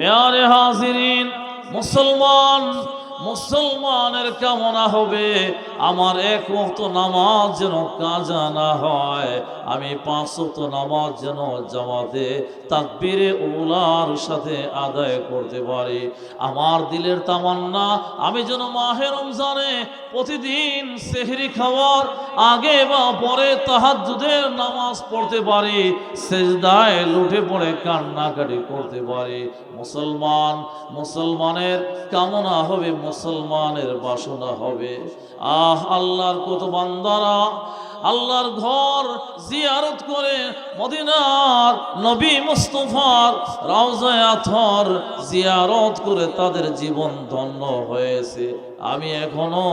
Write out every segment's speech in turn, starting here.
প্যারে হাজিরিন মুসলমান মুসলমানের কামনা হবে। আমার এক ওয়াক্ত নামাজ যেন কাজা না হয়। আমি পাঁচ ওয়াক্ত নামাজ যেন জামাতে তাকবীরে উলার সাথে আদায় করতে পারি। আমার দিলের তামান্না, আমি যেন মাহে রমজানে প্রতিদিন সেহরি খাওয়ার আগে বা পরে তাহাজ্জুদের নামাজ পড়তে পারি, সেজদায় লুটে পড়ে কান্নাকাটি করতে পারি। মুসলমান, মুসলমানের কামনা হবে মুসলমানের বাসনা হবে। আহ, আল্লাহর কত বান্দারা। আল্লাহর ঘর জিয়ারত করে মদিনার নবী মুস্তফার রাউজায় আথর জিয়ারত করে তাদের জীবন ধন্য হয়েছে। আমি এখনও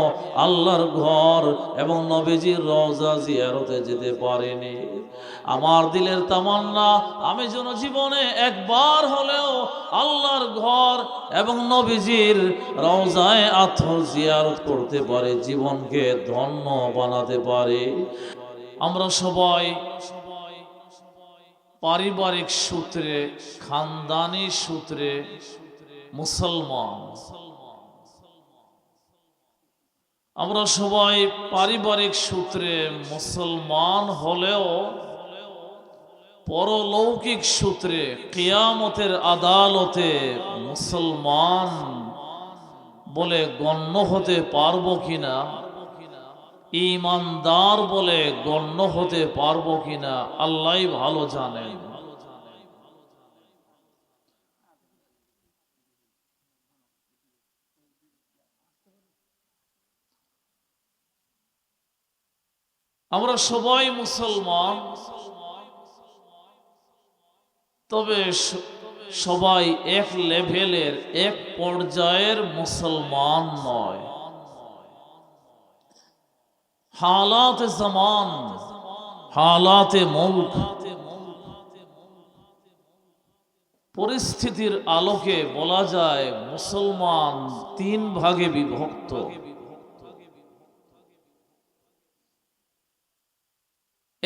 আল্লাহর ঘর এবং নবীজির রওজা জিয়ারতে যেতে পারিনি। আমার দিলের তামান্না, আমি যেন জীবনে একবার হলেও আল্লাহর ঘর এবং নবীজির রওজায় আথর জিয়ারত করতে পারে, জীবনকে ধন্য বানাতে পারে। আমরা সবাই পারিবারিক সূত্রে, খানদানি সূত্রে মুসলমান। আমরা সবাই পারিবারিক সূত্রে মুসলমান হলেও পরলৌকিক সূত্রে কেয়ামতের আদালতে মুসলমান বলে গণ্য হতে পারব কিনা ইমানদার বলে গণ্য হতে পারব কিনা আল্লাহ ভালো জানেন। আমরা সবাই মুসলমান। তবে সবাই এক লেভেলের, এক পর্যায়ের মুসলমান নয়। হালাত জামান, হালাতে পরিস্থিতির আলোকে বলা যায় মুসলমান তিন ভাগে বিভক্ত।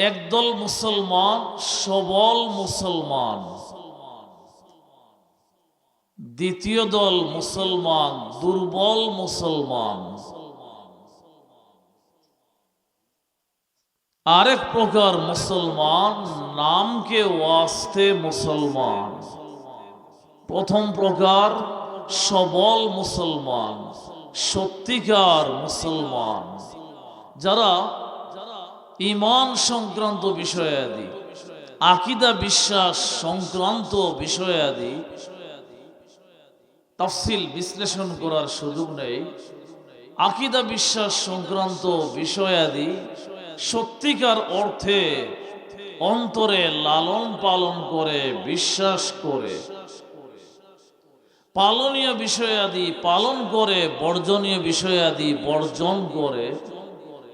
একদল মুসলমান, সবল মুসলমান। দ্বিতীয় দল মুসলমান, দুর্বল মুসলমান। আরেক প্রকার মুসলমান, নামকে ওয়াস্তে মুসলমান। প্রথম প্রকার, সবল মুসলমান, সত্যিকার মুসলমান। যারা ইমান সংক্রান্ত বিষয়াদি, আকিদা বিশ্বাস সংক্রান্ত বিষয়াদি তফসিল বিশ্লেষণ করার সুযোগ নেই। আকিদা বিশ্বাস সংক্রান্ত বিষয়াদি সত্যিকার অর্থে অন্তরে লালন পালন করে, বিশ্বাস করে। পালনীয় বিষয়াদি পালন করে, বর্জনীয় বিষয়াদি বর্জন করে।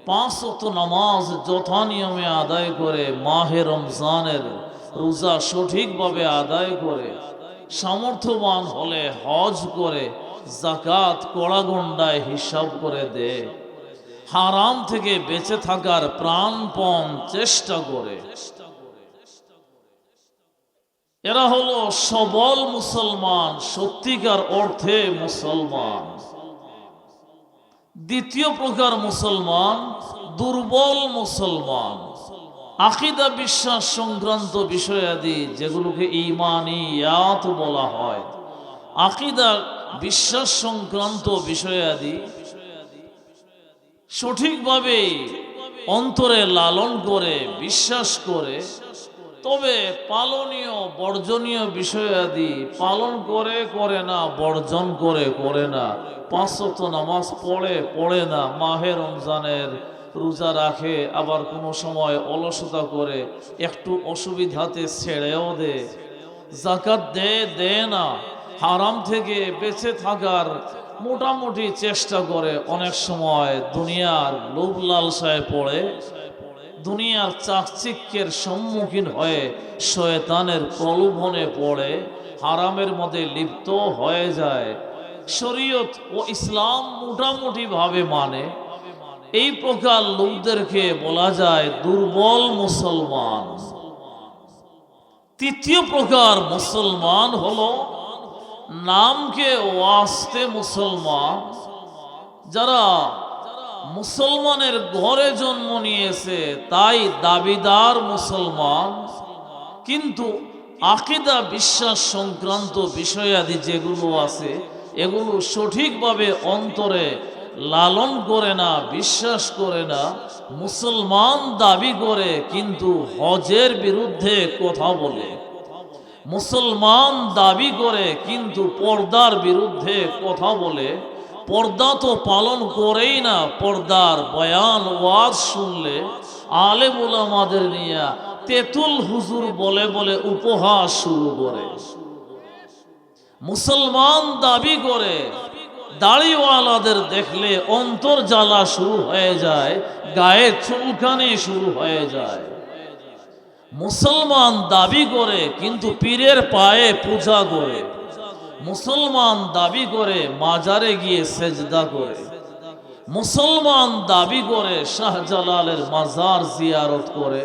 পাঁচ অক্ত নামাজ যথা নিয়মে আদায় করে মাহে রমজানের রোজা সঠিকভাবে আদায় করে, সামর্থ্যবান হলে হজ করে জাকাত কড়াগন্ডায় হিসাব করে দেয় হারাম থেকে বেঁচে থাকার প্রাণপণ চেষ্টা করে। এরা হলো সবল মুসলমান, সত্যিকার অর্থে মুসলমান। দ্বিতীয় প্রকার মুসলমান, দুর্বল মুসলমান। আকিদা, বিশ্বাস সংক্রান্ত বিষয়াদি যেগুলোকে ইমানিয়াত বলা হয়। আকিদা, বিশ্বাস সংক্রান্ত বিষয়াদি সঠিকভাবে অন্তরে লালন করে, বিশ্বাস করে তবে পালনীয়, বর্জনীয় বিষয়াদি পালন করে করে না, বর্জন করে করে না। পাঁচশত নামাজ পড়ে পড়ে না, মাহে রমজানের রোজা রাখে, আবার কোনো সময় অলসতা করে, একটু অসুবিধাতে ছেড়েও দে। জাকাত দে দে না। হারাম থেকে বেঁচে থাকার মোটামুটি চেষ্টা করে অনেক সময় দুনিয়ার লোভ লালসায় পড়ে। দুনিয়ার চাকচিক্যের সম্মুখীন হয়ে শয়তানের প্রলোভনে পড়ে, হারামের মধ্যে লিপ্ত হয়ে যায়। শরীয়ত ও ইসলাম মোটামুটি ভাবে মানে এই প্রকার লোকদেরকে বলা যায় দুর্বল মুসলমান। তৃতীয় প্রকার মুসলমান হলো নামকে ওয়াস্তে মুসলমান, যারা মুসলমানের ঘরে জন্ম নিয়েছে, তাই দাবিদার মুসলমান। কিন্তু আকিদা, বিশ্বাস সংক্রান্ত বিষয়াদি যেগুলো আছে, এগুলো সঠিকভাবে অন্তরে লালন করে না, বিশ্বাস করে না, মুসলমান দাবি করে, কিন্তু হজের বিরুদ্ধে কথা বলে। মুসলমান দাবি করে, কিন্তু পর্দার বিরুদ্ধে কথা বলে। পর্দা তো পালন করেই না, পর্দার বয়ান, ওয়াজ শুনলে আলেম ওলামাদের নিয়ে তেতুল হুজুর বলে বলে উপহাস শুরু করে। মুসলমান দাবি করে, দাড়িওয়ালাদের দেখলে অন্তর জ্বালা শুরু হয়ে যায়, গায়ে চুলকানি শুরু হয়ে যায়। মুসলমান দাবি করে, কিন্তু পীরের পায়ে পূজা করে। মুসলমান দাবি করে মাজারে গিয়ে সেজদা করে। মুসলমান দাবি করে শাহজালালের মাজার জিয়ারত করে।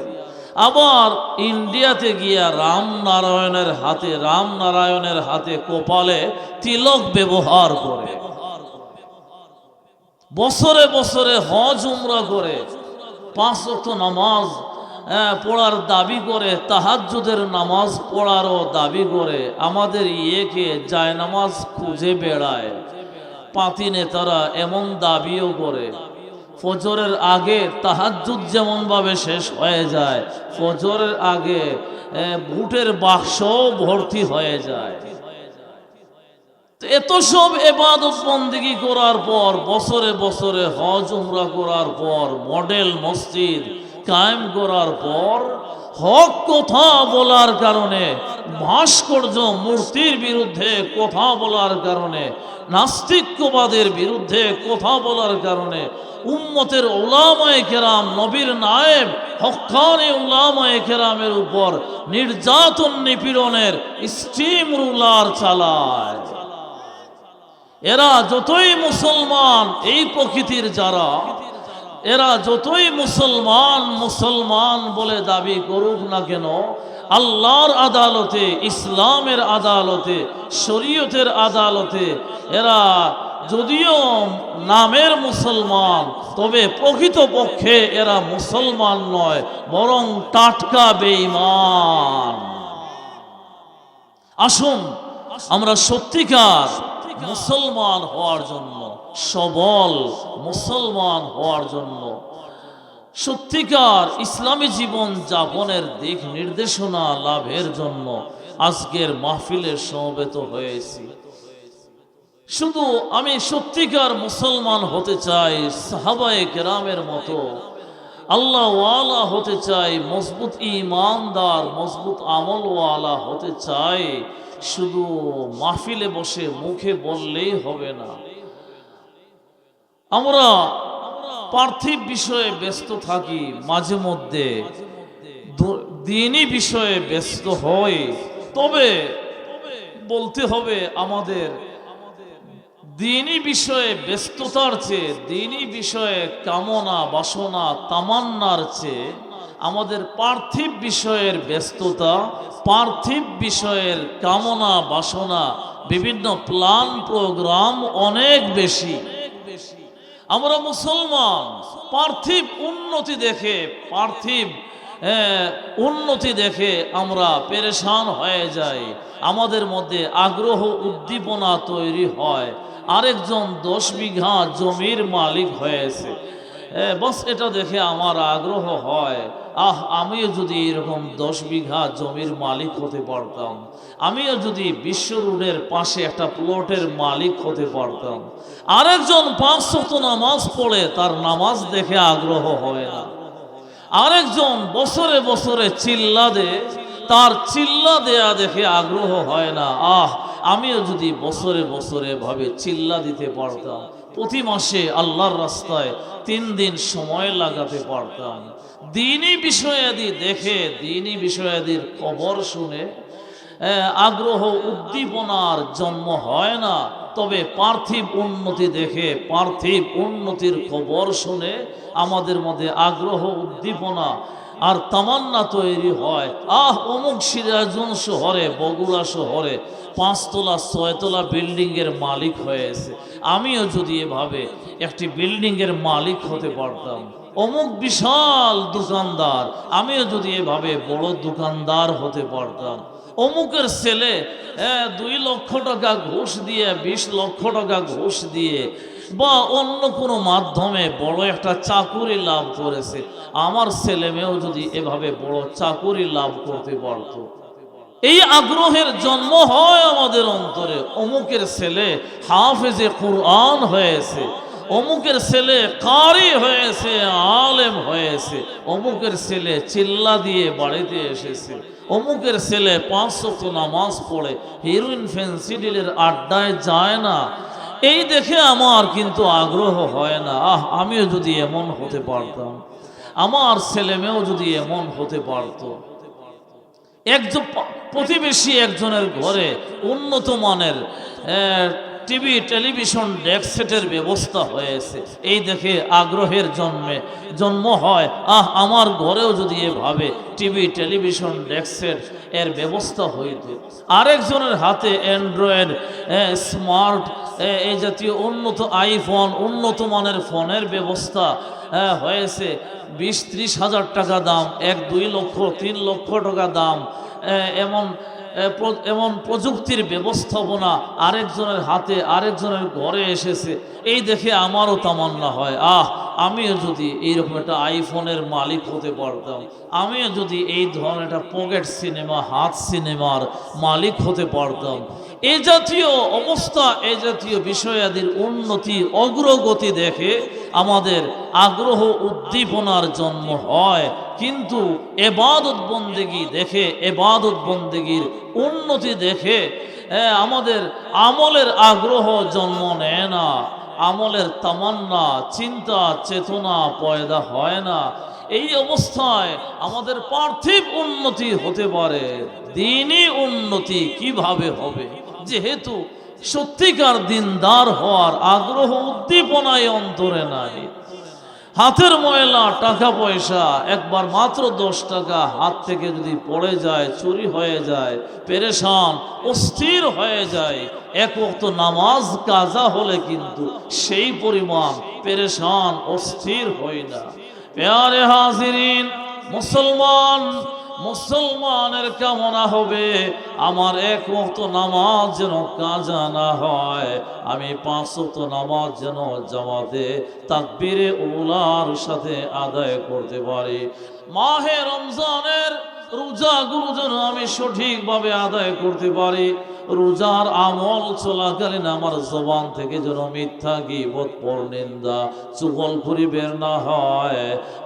আবার ইন্ডিয়াতে গিয়া রাম নারায়ণের হাতে, রাম নারায়ণের হাতে কপালে তিলক ব্যবহার করে। বছরে বছরে হজ উমরা করে। পাঁচ নামাজ পড়ার দাবি করে তাহাজ্জুদের নামাজ পড়ারও দাবি করে আমাদের ইয়েকে যায় নামাজ খুঁজে বেড়ায়। পাতি নেতারা এমন দাবিও করে ফজরের আগে তাহাজ্জুদ যেমন ভাবে শেষ হয়ে যায় ফজরের আগে আহ, ভুটের বাক্সও ভর্তি হয়ে যায়। এত সব এবাদত বন্দিগি করার পর বছরে বছরে হজ উমরা করার পর মডেল মসজিদ কায়েম করার পর হক কথা বলার কারণে, ভাস্কর্য মূর্তির বিরুদ্ধে কথা বলার কারণে, নাস্তিক্যবাদের বিরুদ্ধে কথা বলার কারণে, উম্মতের ওলামায় কেরাম, নবীর নায়েব হক্কানি ওলামায়ে কেরামের উপর নির্যাতন নিপীড়নের স্টিম রুলার চালায়। এরা যতই মুসলমান, এই প্রকৃতির যারা এরা যতই মুসলমান মুসলমান বলে দাবি করুক না কেন, আল্লাহর আদালতে, ইসলামের আদালতে, শরীয়তের আদালতে এরা যদিও নামের মুসলমান, তবে প্রকৃতপক্ষে এরা মুসলমান নয়, বরং টাটকা বেঈমান। আসুন, আমরা সত্যিকার মুসলমান হওয়ার জন্য সবল মুসলমান হওয়ার জন্য। সত্যিকার ইসলামী জীবন যাপনের দিক নির্দেশনা লাভের জন্য আজকের মাহফিলের সমবেত হয়েছি। শুধু আমি সত্যিকার মুসলমান হতে চাই সাহাবায়ে কেরামের মতো আল্লাহ ওয়ালা হতে চাই, মজবুত ইমানদার মজবুত আমলওয়ালা হতে চাই, শুধু মাহফিলে বসে মুখে বললেই হবে না। আমরা পার্থিব বিষয়ে ব্যস্ত থাকি, মাঝে মধ্যে দিনই বিষয়ে ব্যস্ত হই। তবে বলতে হবে, আমাদের দিনই বিষয়ে ব্যস্ততার চেয়ে, দিনই বিষয়ে কামনা, বাসনা, তামান্নার চেয়ে আমাদের পার্থিব বিষয়ের ব্যস্ততা, পার্থিব বিষয়ের কামনা, বাসনা, বিভিন্ন প্ল্যান, প্রোগ্রাম অনেক বেশি। আমরা মুসলমান, পার্থিব উন্নতি দেখে, পার্থিব উন্নতি দেখে আমরা পেরেশান হয়ে যাই। আমাদের মধ্যে আগ্রহ, উদ্দীপনা তৈরি হয়। আরেকজন দশ বিঘা জমির মালিক হয়েছে। বস, এটা দেখে আমার আগ্রহ হয়। আহ, আমিও যদি এরকম দশ বিঘা জমির মালিক হতে পারতাম, আমিও যদি বিশ্ব রোডের পাশে একটা প্লটের মালিক হতে পারতাম, আরেকজন পাঁচ শত নামাজ পড়ে তার নামাজ দেখে আগ্রহ হয় না। আরেকজন বছরে বছরে চিল্লা দে তার চিল্লা দেয়া দেখে আগ্রহ হয় না। আহ, আমিও যদি বছরে বছরে ভাবে চিল্লা দিতে পারতাম, প্রতি মাসে আল্লাহর রাস্তায় তিন দিন সময় লাগাতে পারতাম। দিনই বিষয়াদি দেখে, দিনই বিষয়াদির খবর শুনে আগ্রহ উদ্দীপনার জন্ম হয় না। তবে পার্থিব উন্নতি দেখে, পার্থিব উন্নতির খবর শুনে আমাদের মধ্যে আগ্রহ উদ্দীপনা আর তামান্না তৈরি হয়। আহ, অমুক সিরাজুন শহরে, বগুড়া শহরে পাঁচতলা, ছয়তলা বিল্ডিংয়ের মালিক হয়েছে। আমিও যদি এভাবে একটি বিল্ডিংয়ের মালিক হতে পারতাম। অমুক বিশাল দোকানদার, আমিও যদি এভাবে বড় দোকানদার হতে পারতাম। অমুকের ছেলে দুই লক্ষ টাকা ঘুষ দিয়ে, বিশ লক্ষ টাকা ঘুষ দিয়ে, বা অন্য কোনো মাধ্যমে বড় একটা চাকুরি লাভ করেছে। আমার ছেলে মেয়েও যদি এভাবে বড় চাকুরি লাভ করতে পারতো। এই আগ্রহের জন্ম হয় আমাদের অন্তরে। অমুকের ছেলে হাফেজে কুরআন হয়েছে। অমুকের ছেলে কারি হয়েছে, আলেম হয়েছে, অমুকের ছেলে চিল্লা দিয়ে বাড়িতে এসেছে, অমুকের ছেলে পাঁচশো নামাজ পড়ে হিরোইন ফেন্সিডিলের আড্ডায় যায় না। এই দেখে আমার কিন্তু আগ্রহ হয় না। আহ, আমিও যদি এমন হতে পারতাম, আমার ছেলে মেয়েও যদি এমন হতে পারতো। একজন প্রতিবেশী একজনের ঘরে উন্নত মানের টিভি, টেলিভিশন ডেস্ক সেটের ব্যবস্থা হয়েছে। এই দেখে আগ্রহের জন্মে জন্ম হয়। আহ, আমার ঘরেও যদি এভাবে টিভি, টেলিভিশন ডেস্ক সেট এর ব্যবস্থা হইত। আরেকজনের হাতে অ্যান্ড্রয়েড স্মার্ট এই জাতীয় উন্নত আইফোন, উন্নত মানের ফোনের ব্যবস্থা হয়েছে। বিশ ত্রিশ হাজার টাকা দাম, এক দুই লক্ষ, তিন লক্ষ টাকা দাম এমন এমন প্রযুক্তির ব্যবস্থাপনা আরেকজনের হাতে আরেকজনের ঘরে এসেছে। এই দেখে আমারও তামান্না হয়। আহ, আমিও যদি এইরকম একটা আইফোনের মালিক হতে পারতাম, আমিও যদি এই ধরনের একটা পকেট সিনেমা, হাত সিনেমার মালিক হতে পারতাম। এই জাতীয় অবস্থা এই জাতীয় বিষয়াদির উন্নতি, অগ্রগতি দেখে আমাদের আগ্রহ উদ্দীপনার জন্ম হয়। কিন্তু এবাদত বন্দেগি দেখে, এবাদত বন্দেগির উন্নতি দেখে আমাদের আমলের আগ্রহ জন্ম নেয় না। আমলের তামান্না, চিন্তা, চেতনা পয়দা হয় না। এই অবস্থায় আমাদের পার্থিব উন্নতি হতে পারে। দিনই উন্নতি কীভাবে হবে? যেহেতু সত্যিকার দিনদার হওয়ার আগ্রহ উদ্দীপনায় অন্তরে নাই। হাতের ময়লা, টাকা পয়সা, একবার মাত্র দশ টাকা হাত থেকে যদি পড়ে যায়, চুরি হয়ে যায়, পেরেশান, অস্থির হয়ে যায়, এক ওয়াক্ত নামাজ কাজা হলে কিন্তু সেই পরিমাণ পেরেশান অস্থির হয় না। পেয়ারে হাজিরিন, মুসলমান মুসলমানের কামনা হবে, আমার এক মুক্ত নামাজ যেন কাজা না হয়। আমি পাঁচ ওয়াক্ত নামাজ যেন জামাতে তাকবীরে উলার সাথে আদায় করতে পারি। মাহে রমজানের রোজাগুলো যেন আমি সঠিকভাবে আদায় করতে পারি। রোজার আমল চলাকালীন আমার জবান থেকে যেন মিথ্যা গিবত পর নিন্দা করি বের না হয়।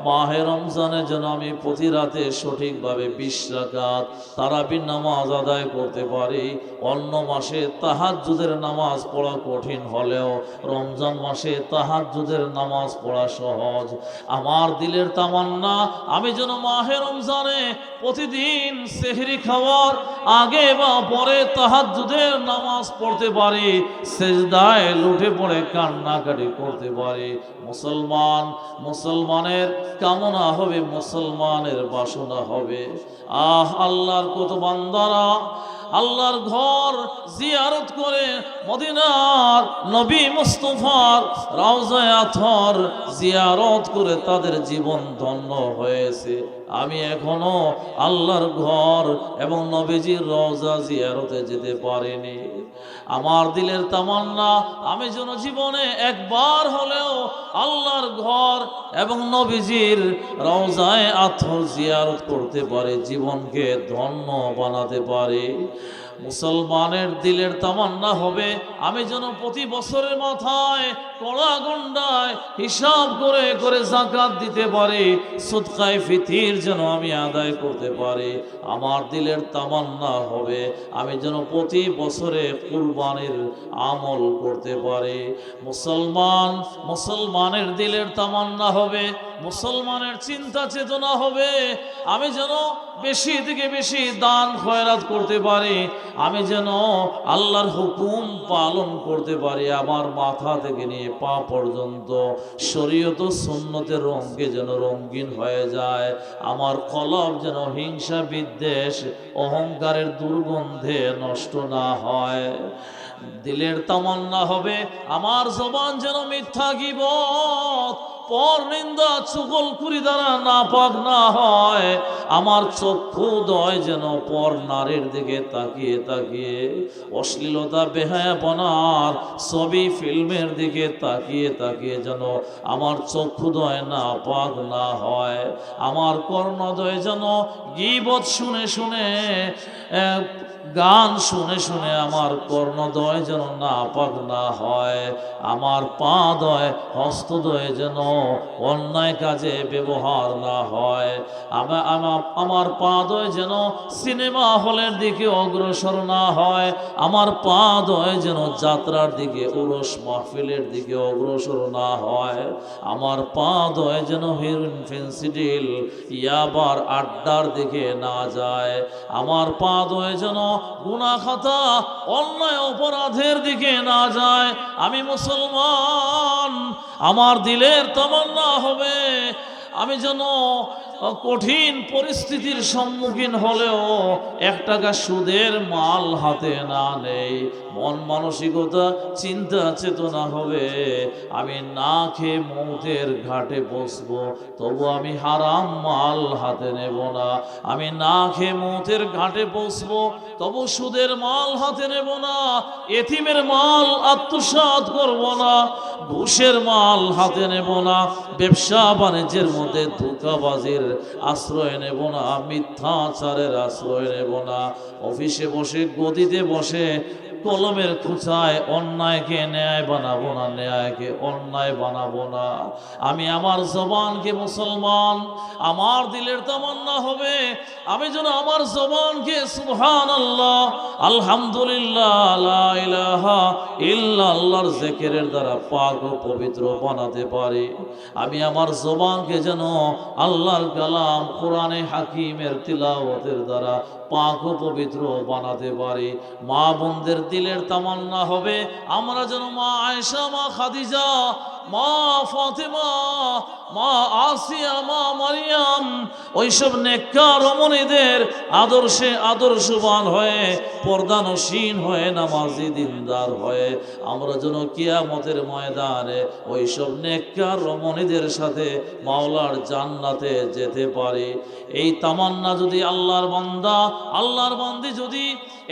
মাহে রমজানে যেন আমি প্রতি রাতে সঠিকভাবে বিশ রাকাত তারাবির নামাজ আদায় করতে পারি। অন্য মাসে তাহাজ্জুদের নামাজ পড়া কঠিন হলেও রমজান মাসে তাহাজ্জুদের নামাজ পড়া সহজ। আমার দিলের তামান্না, আমি যেন মাহে রমজানে প্রতিদিন সেহরি খাওয়ার আগে বা পরে তাহাজ্জুদের নামাজ পড়তে পারি, সেজদায় লুটে পড়ে, কান্নাকাটি করতে পারি। মুসলমান, মুসলমানের কামনা হবে, মুসলমানের বাসনা হবে। আহ, আল্লাহর কত বান্দারা, আল্লাহর ঘর জিয়ারত করে, মদিনার নবী মুস্তফার রাউজায় আথর জিয়ারত করে তাদের জীবন ধন্য হয়েছে। আমি এখনও আল্লাহর ঘর এবং নবীজির রওজা জিয়ারতে যেতে পারিনি। আমার দিলের তামান্না, আমি যেন জীবনে একবার হলেও আল্লাহর ঘর এবং নবীজির রওজায় আথর জিয়ারত করতে পারে, জীবনকে ধন্য বানাতে পারে। মুসলমানের দিলের তামান্না হবে। আমি যেন প্রতি বছরের মাথায় কড়া গন্ডায় হিসাব করে করে জাকাত দিতে পারি, সুদকায় ফিতির যেন আমি আদায় করতে পারি। আমার দিলের তামান্না হবে। আমি যেন প্রতি বছরে কুরবানির আমল করতে পারি। মুসলমান, মুসলমানের দিলের তামান্না হবে। মুসলমানের চিন্তা চেতনা হবে। আমি যেন বেশি থেকে বেশি দান খয়রাত করতে পারি, আমি যেন আল্লাহর হুকুম পালন করতে পারি, আমার মাথা থেকে নিয়ে পা পর্যন্ত। শরীয়ত সুন্নতের রঙে যেন রঙিন হয়ে যায়, আমার কলব যেন হিংসা বিদ্বেষ, অহংকারের দুর্গন্ধে নষ্ট না হয়। দিলের তামান্না হবে, আমার জবান যেন মিথ্যা গিবত, পর নিন্দা চুগল কুরি দ্বারা না পাক না হয়, আমার চক্ষু দয় যেন পর নারীর দিকে তাকিয়ে তাকিয়ে, অশ্লীলতা বেহায়াপনার ছবি ফিল্মের দিকে তাকিয়ে তাকিয়ে যেন আমার চক্ষু দয় না পাক না হয়, আমার কর্ণদয় যেন গিবত শুনে শুনে গান শুনে শুনে আমার কর্ণদয় যেন না পাক না হয়, আমার পা দয় হস্তদয় যেন অন্যায় কাজে ব্যবহার না হয়। আমা- আমা- আমার পা দয় যেন সিনেমা হলের দিকে অগ্রসর না হয়, আমার পা দয় যেন যাত্রার দিকে, উরস মাহফিলের দিকে অগ্রসর না হয়। আমার পা দয় যেন হিরোইন ফেন্সিডিল ইয়াবার আড্ডার দিকে না যায়, আমার পা দয় যেন গুনা খাতা অন্যায় অপরাধের দিকে না যায়। আমি মুসলমান, আমার দিলের তামান্না হবে। আমি যেন কঠিন পরিস্থিতির সম্মুখীন হলেও এক টাকা সুদের মাল হাতে না নেই। মন মানসিকতা, চিন্তা, চেতনা হবে। আমি না খেয়ে মৌতের ঘাটে বসবো, তবু আমি হারাম মাল হাতে নেব না। আমি না খেয়ে মৌতের ঘাটে বসবো, তবু সুদের মাল হাতে নেব না। এতিমের মাল আত্মসাৎ করব না, ঘুষের মাল হাতে নেব না। ব্যবসা বাণিজ্যের মধ্যে ধোকাবাজির আশ্রয় নেব না মিথ্যাচারের আশ্রয় নেব না। অফিসে বসে গদিতে বসে কলমের খুচায় অন্যায়কে ন্যায় বানাবো না, ন্যায়কে অন্যায় বানাবো না। আমি আমার জবানকে মুসলমান, আমার দিলের তামান্না হবে। আমি যেন আমার জবানকে সুহান আল্লাহ আলহামদুলিল্লাহ ইল্লা আল্লাহর জেকেরের দ্বারা পাক ও পবিত্র বানাতে পারি। আমি আমার জবানকে যেন আল্লাহর কালাম, কোরআনে হাকিমের তিলাওয়াতের দ্বারা পাক ও পবিত্র বানাতে পারি। মা বোনদের দিলের তামান্না হবে। আমরা যেন মা আয়েশা, মা খাদিজা মা ফাতেমা, মা আসিয়া, মা মারিয়াম, ওইসব নেককার রমণীদের আদর্শে আদর্শবান হয়ে, পর্দানসীন হয়ে, নামাজি দিনদার হয়ে, আমরা যেন কিয়ামতের ময়দানে ওইসব নেককার রমণীদের সাথে মাওলার জান্নাতে যেতে পারি। এই তামান্না যদি আল্লাহর বান্দা, আল্লাহর বান্দি যদি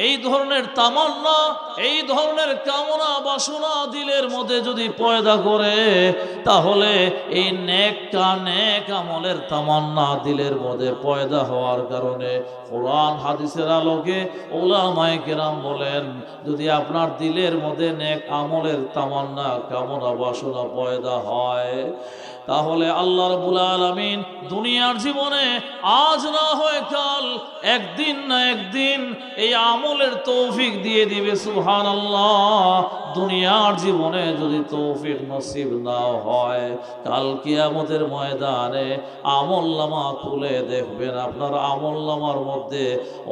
এই ধরনের তামান্না, এই ধরনের কামনা বাসনা দিলের মধ্যে যদি পয়দা করে তাহলে এই নেক কা নেক আমলের তামান্না দিলের মধ্যে পয়দা হওয়ার কারণে কোরআন হাদিসের আলোকে ওলামায়ে কেরাম বলেন, যদি আপনার দিলের মধ্যে নেক আমলের তামান্না, কামনা বাসনা পয়দা হয়, তাহলে আল্লাহ রবুল আলমিন দুনিয়ার জীবনে আজ না হয় কাল একদিন না একদিন এই আমলের তৌফিক দিয়ে দিবে সুহান আল্লাহ দুনিয়ার জীবনে যদি তৌফিক নসিব না হয়, কাল কিয়ামতের ময়দানে আমল্লামা খুলে দেখবেন। আপনার আমল্লামার মধ্যে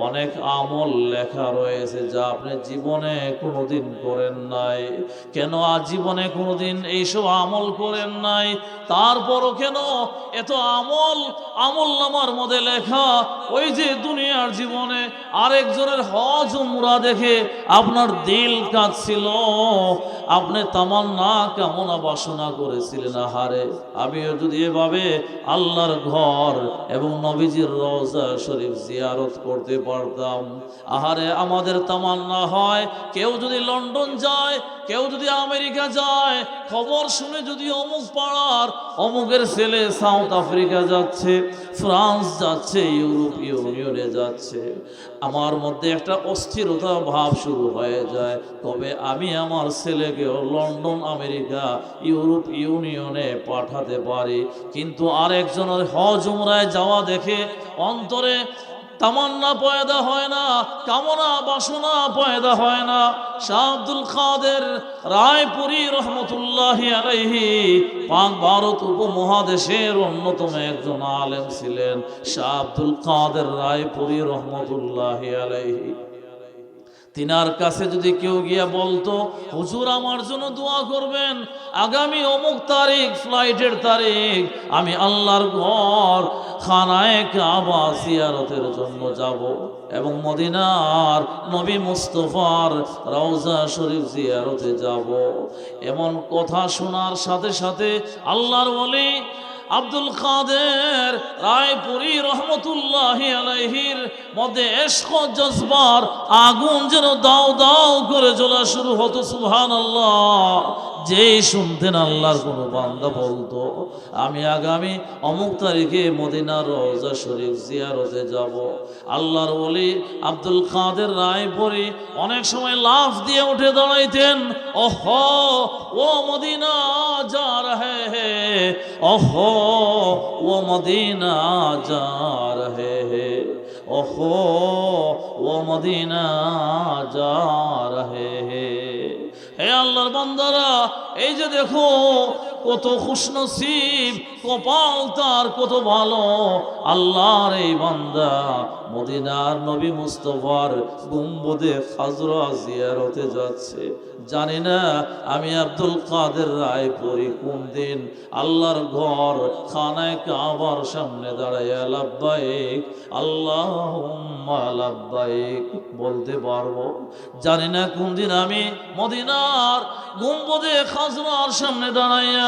অনেক আমল লেখা রয়েছে যা আপনি জীবনে কোনোদিন করেন নাই। কেন আজ জীবনে কোনোদিন এইসব আমল করেন নাই? তারপরও কেন এত আমল আমল নামার মধ্যে লেখা? ওই যে দুনিয়ার জীবনে আরেকজনের হজ উমরা দেখে আপনার দিল কাঁদছিল। Oh. আপনি তামান্না কেমন বাসনা করেছিলেন? আহারে, আমিও যদি এভাবে আল্লাহর ঘর এবং নবীজির রওজা শরীফ জিয়ারত করতে পারতাম, আহারে, আমাদের তামান্না হয়, কেউ যদি লন্ডন যায়, কেউ যদি আমেরিকা যায়, খবর শুনে যদি অমুক পাড়ার অমুকের ছেলে সাউথ আফ্রিকা যাচ্ছে, ফ্রান্স যাচ্ছে, ইউরোপ, ইউনিয়নে যাচ্ছে, আমার মধ্যে একটা অস্থিরতা ভাব শুরু হয়ে যায়। তবে আমি আমার ছেলেকেও লন্ডন, আমেরিকা, ইউরোপ ইউনিয়নে পাঠাতে পারি। কিন্তু আরেকজনের হজ উমরায় যাওয়া দেখে অন্তরে তামান্না পয়দা হয় না, কামনা বাসনা পয়দা হয় না। শাহ আব্দুল কাদের রায়পুরী রহমতুল্লাহ আলাইহি পাক ভারত উপমহাদেশের অন্যতম একজন আলেম ছিলেন। শাহ আব্দুল কাদের রায়পুরী রহমতুল্লাহ আলাইহি। তিনার কাছে যদি কেউ গিয়া বলতো, হুজুর, আমার জন্য দোয়া করবেন। আগামী অমুক তারিখ, ফ্লাইটের তারিখ, আমি আল্লাহর ঘর, খানায় কাবা জিয়ারতের জন্য যাব। এবং মদিনার নবী মুস্তফার রওজা শরীফ জিয়ারতে যাব। এমন কথা শোনার সাথে সাথে আল্লাহর বলি আব্দুল কাদের রায়পুরি রহমতুল্লাহ আলহির মধ্যে এশক জজবার আগুন যেন দাও দাও করে জ্বলা শুরু হতো সুহান আল্লাহ যে শুনতেন আল্লাহর কোনো বান্দা বলতো, আমি আগামী অমুক তারিখে মদিনার রওজা শরীফ জিয়ারতে যাব। আল্লাহর বলি আব্দুল কাদের রায় পরে অনেক সময় লাফ দিয়ে উঠে দাঁড়াইতেন অহ ও মদিনা, যার হে হে অহ ও মদিনা যা হে হে অহ ও মদিনা, যার হে হে। হে আল্লাহর বান্দারা এই যে দেখো কত খুশনসিব কপাল তার কত ভালো। আল্লাহর এই বান্দা মদিনার নবী মুস্তফার গুম্বদে খাজরা জিয়ারতে যাচ্ছে। জানি না আমি আব্দুল কাদের রায় পড়ি কোন দিন। আল্লাহর ঘর খানায় কাবার সামনে দাঁড়াইয়া লাব্বাইক আল্লাহ লাব্বাইক বলতে পারব। জানি না কোন দিন আমি মদিনার গুম্বদে খাজরার সামনে দাঁড়াইয়া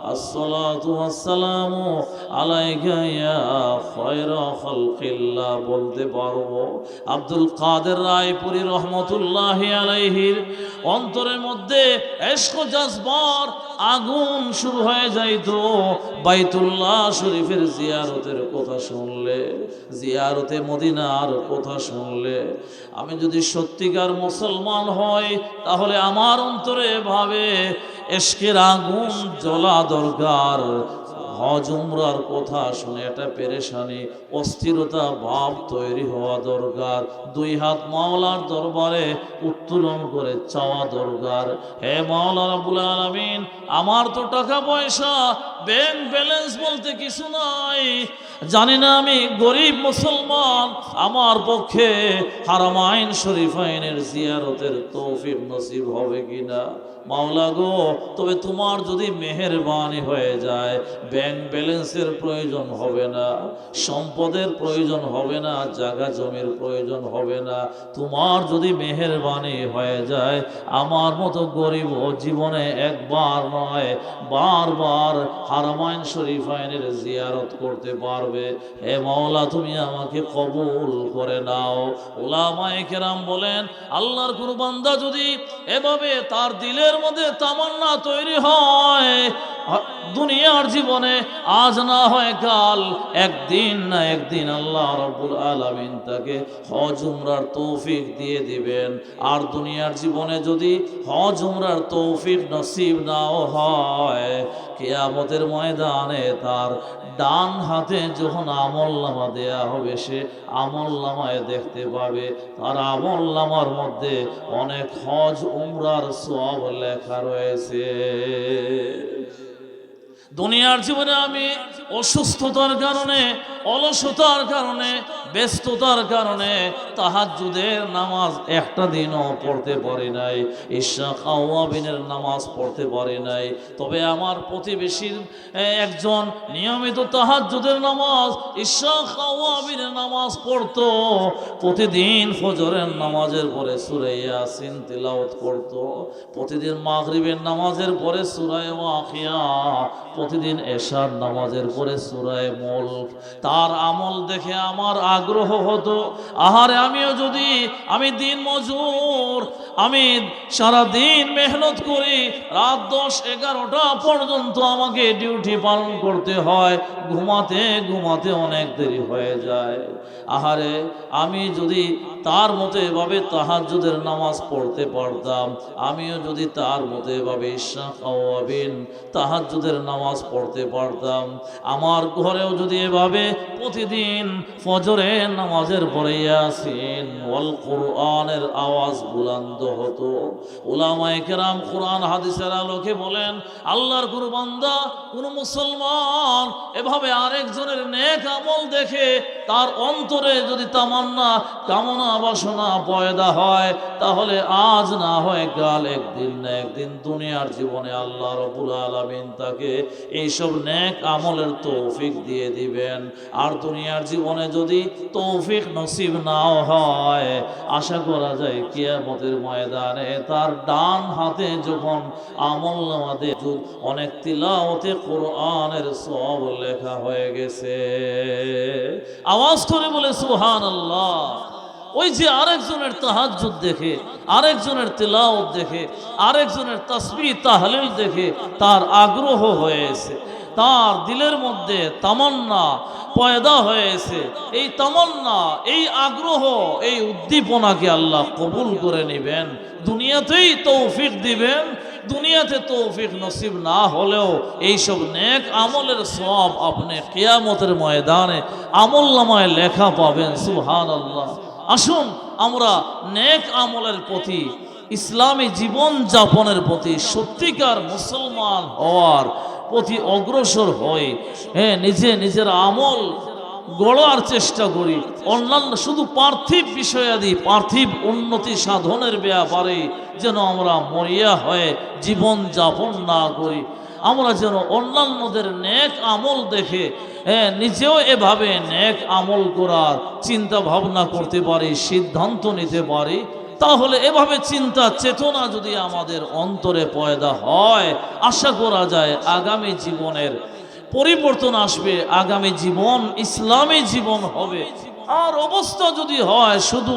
আসসালামু আলাইকা ইয়া খায়রা খালকিল্লাহ। বলতে পারব, আব্দুল কাদের রায়পুরী রহমতুল্লাহি আলাইহির অন্তরের মধ্যে এশক জাজবার আগুন শুরু হয়ে যাইতো। বাইতুল্লাহ শরীফের জিয়ারতের কথা শুনলে, জিয়ারতে মদিনার কথা শুনলে, আমি যদি সত্যিকার মুসলমান হই, তাহলে আমার অন্তরে ভাবে এশকের আগুন জ্বলা দরকার। হজ উমরার কথা শুনে এটা পেরেশানি, অস্থিরতা ভাব তৈরি হওয়া দরকার। দুই হাত মাওলার দরবারে উত্তোলন করে চাওয়া দরকার। হে মাওলা রাবুল আলামিন, আমার তো টাকা পয়সা ব্যাংক ব্যালেন্স বলতে কিছু নাই। জানি না আমি গরিব মুসলমান, আমার পক্ষে হারামাইন শরীফাইনের জিয়ারতের তৌফিক নসিব হবে কিনা। মাওলা গো, তবে তোমার যদি মেহেরবানি হয়ে যায় ব্যাংক ব্যালেন্সের প্রয়োজন হবে না, সম্পদের প্রয়োজন হবে না, জায়গা জমির প্রয়োজন হবে না, তোমার যদি মেহেরবানি হয়ে যায়, আমার মতো গরিব জীবনে একবার নয়, বারবার হারামাইন শরীফাইনের জিয়ারত করতে পারবে। হে মাওলা, তুমি আমাকে কবুল করে নাও। ওলামায়ে কেরাম বলেন, আল্লাহর কোনো বান্দা যদি এভাবে তার দিলের মধ্যে তামান্না তৈরি হয়। দুনিয়ার জীবনে আজ না হয়, কাল একদিন না একদিন আল্লাহ রব্বুল আলামিন তাকে হজ, উমরার তৌফিক দিয়ে দিবেন। আর দুনিয়ার জীবনে যদি হজ, উমরার তৌফিক নসিব নাও হয় কেয়ামতের ময়দানে তার ডান হাতে যখন আমল নামা দেয়া হবে, সে আমল নামায় দেখতে পাবে। তার আমল নামার মধ্যে অনেক হজ, উমরার সব লেখা রয়েছে। দুনিয়ার জীবনে আমি অসুস্থতার কারণে, অলসতার কারণে ব্যস্ততার কারণে তাহাজুদের নামাজ একটা দিনও পড়তে পারি নাই, ঈশা কাওয়াবিনের নামাজ পড়তে পারি নাই। তবে আমার প্রতিবেশীর একজন নিয়মিত তাহাজুদের নামাজ, ঈশা কাওয়াবিনের নামাজ পড়তো, প্রতিদিন ফজরের নামাজের পরে সুরাইয়া সিন তিলাওয়াত করতো, প্রতিদিন মাগরিবের নামাজের পরে সুরায় ওয়াকিয়া, প্রতিদিন এশার নামাজের পরে সুরায় মুলক। তার আমল দেখে আমার আগ্রহ হতো। আহারে আমিও যদি আমি দিন মজুর আমি সারা দিন মেহনত করি রাত দশ এগারোটা পর্যন্ত আমাকে ডিউটি পালন করতে হয়। ঘুমাতে ঘুমাতে অনেক দেরি হয়ে যায়। আহারে, আমি যদি তার মতো এভাবে তাহাজ্জুদের নামাজ পড়তে পারতাম, আমিও যদি তার মতো এভাবে ইশাকাওয়াবিন তাহাজ্জুদের নামাজ পড়তে পারতাম, আমার ঘরেও যদি এভাবে প্রতিদিন ফজরের নামাজের পরে ইয়াসিন ওয়াল কোরআনের আওয়াজ বুলন্দ হতো। ওলামায় কেরাম কোরআন, হাদিসের আলোকে বলেন, আল্লাহর কোনো বান্দা, কোনো মুসলমান, এভাবে আরেকজনের নেক আমল দেখে তার অন্তরে যদি তামান্না, কামনা বাসনা পয়দা হয়, তাহলে আজ না হয় কাল একদিন না একদিন দুনিয়ার জীবনে আল্লাহ রবুল আলমিন তাকে এইসব নেক আমলের তৌফিক দিয়ে দিবেন। আর দুনিয়ার জীবনে যদি তৌফিক নসিব নাও হয়, আশা করা যায় কিয়ামতের ময়দানে তার ডান হাতে যখন আমল নামাতে অনেক তিলাওতে কোরআনের সব লেখা হয়ে গেছে। আওয়াজ করে বলে সুহান আল্লাহ ওই যে আরেকজনের তাহাজ্জুদ দেখে, আরেকজনের তেলাওত দেখে, আরেকজনের তসবি তাহলিল দেখে তার আগ্রহ হয়েছে, তার দিলের মধ্যে তামান্না পয়দা হয়েছে। এই তামান্না, এই আগ্রহ, এই উদ্দীপনাকে আল্লাহ কবুল করে নেবেন, দুনিয়াতেই তৌফিক দিবেন দুনিয়াতে তৌফিক নসিব না হলেও এইসব নেক আমলের সব আপনি কেয়ামতের ময়দানে আমল নামায় লেখা পাবেন সুহান আল্লাহ আসুন আমরা নেক আমলের প্রতি, ইসলামী জীবন যাপনের প্রতি সত্যিকার মুসলমান হওয়ার প্রতি অগ্রসর হই। হ্যাঁ নিজে নিজের আমল গড়ার চেষ্টা করি। অন্যান্য শুধু পার্থিব বিষয়াদি পার্থিব উন্নতি সাধনের ব্যাপারে যেন আমরা মরিয়া হয়ে জীবন যাপন না করি। আমরা যেন অন্যান্যদের নেক আমল দেখে হ্যাঁ নিজেও এভাবে নেক আমল করার চিন্তা ভাবনা করতে পারি, সিদ্ধান্ত নিতে পারি। তাহলে এভাবে চিন্তা চেতনা যদি আমাদের অন্তরে পয়দা হয়, আশা করা যায় আগামী জীবনের পরিবর্তন আসবে, আগামী জীবন ইসলামী জীবন হবে। আর অবস্থা যদি হয় শুধু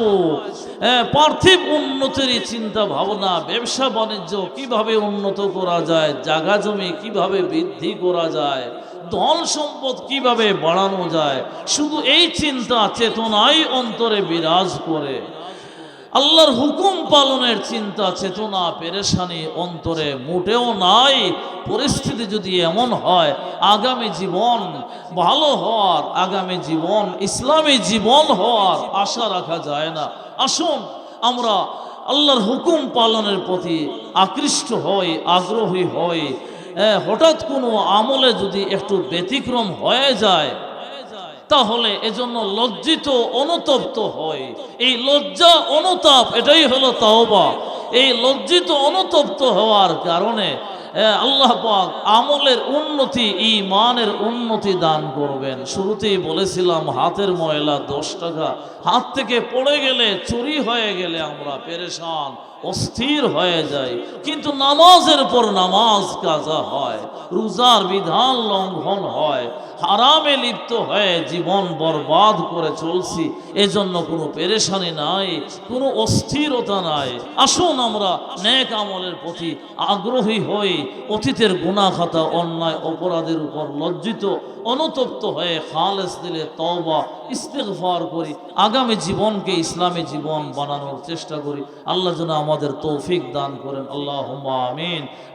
পার্থিব উন্নতির চিন্তা ভাবনা, ব্যবসা বাণিজ্য কীভাবে উন্নত করা যায় জাগা জমি কীভাবে বৃদ্ধি করা যায়, ধন সম্পদ কীভাবে বাড়ানো যায়, শুধু এই চিন্তা চেতনাই অন্তরে বিরাজ করে। আল্লাহর হুকুম পালনের চিন্তা চেতনা পেরেশানি অন্তরে মোটেও নাই। পরিস্থিতি যদি এমন হয়, আগামী জীবন ভালো হওয়ার, আগামী জীবন ইসলামী জীবন হওয়ার আশা রাখা যায় না। আসুন, আমরা আল্লাহর হুকুম পালনের প্রতি আকৃষ্ট হই, আগ্রহী হই। হঠাৎ কোনো আমলে যদি একটু ব্যতিক্রম হয়ে যায় তাহলে এজন্য লজ্জিত, অনুতপ্ত হয়। এই লজ্জা, অনুতাপ, এটাই হলো তাওবা। এই লজ্জিত, অনুতপ্ত হওয়ার কারণে আল্লাহ পাক আমলের উন্নতি ইমানের উন্নতি দান করবেন। শুরুতেই বলেছিলাম, হাতের ময়লা দশ টাকা। হাত থেকে পড়ে গেলে, চুরি হয়ে গেলে আমরা পেরেশান। অস্থির হয়ে যাই কিন্তু নামাজের পর নামাজ কাজা হয়, রোজার বিধান লঙ্ঘন হয়, হারামে লিপ্ত হয়ে জীবন বরবাদ করে চলছি, এজন্য কোনো পেরেশানি নাই, কোনো অস্থিরতা নাই। আসুন আমরা নেক আমলের প্রতি আগ্রহী হই, অতীতের গুণাখাতা অন্যায়, অপরাধের উপর লজ্জিত, অনুতপ্ত হয়ে খালেস দিলে তওবা ইস্তেগফার করি, আগামী জীবনকে ইসলামী জীবন বানানোর চেষ্টা করি। আল্লাহ যেন আমাদের তৌফিক দান করেন। আল্লাহ আমিন।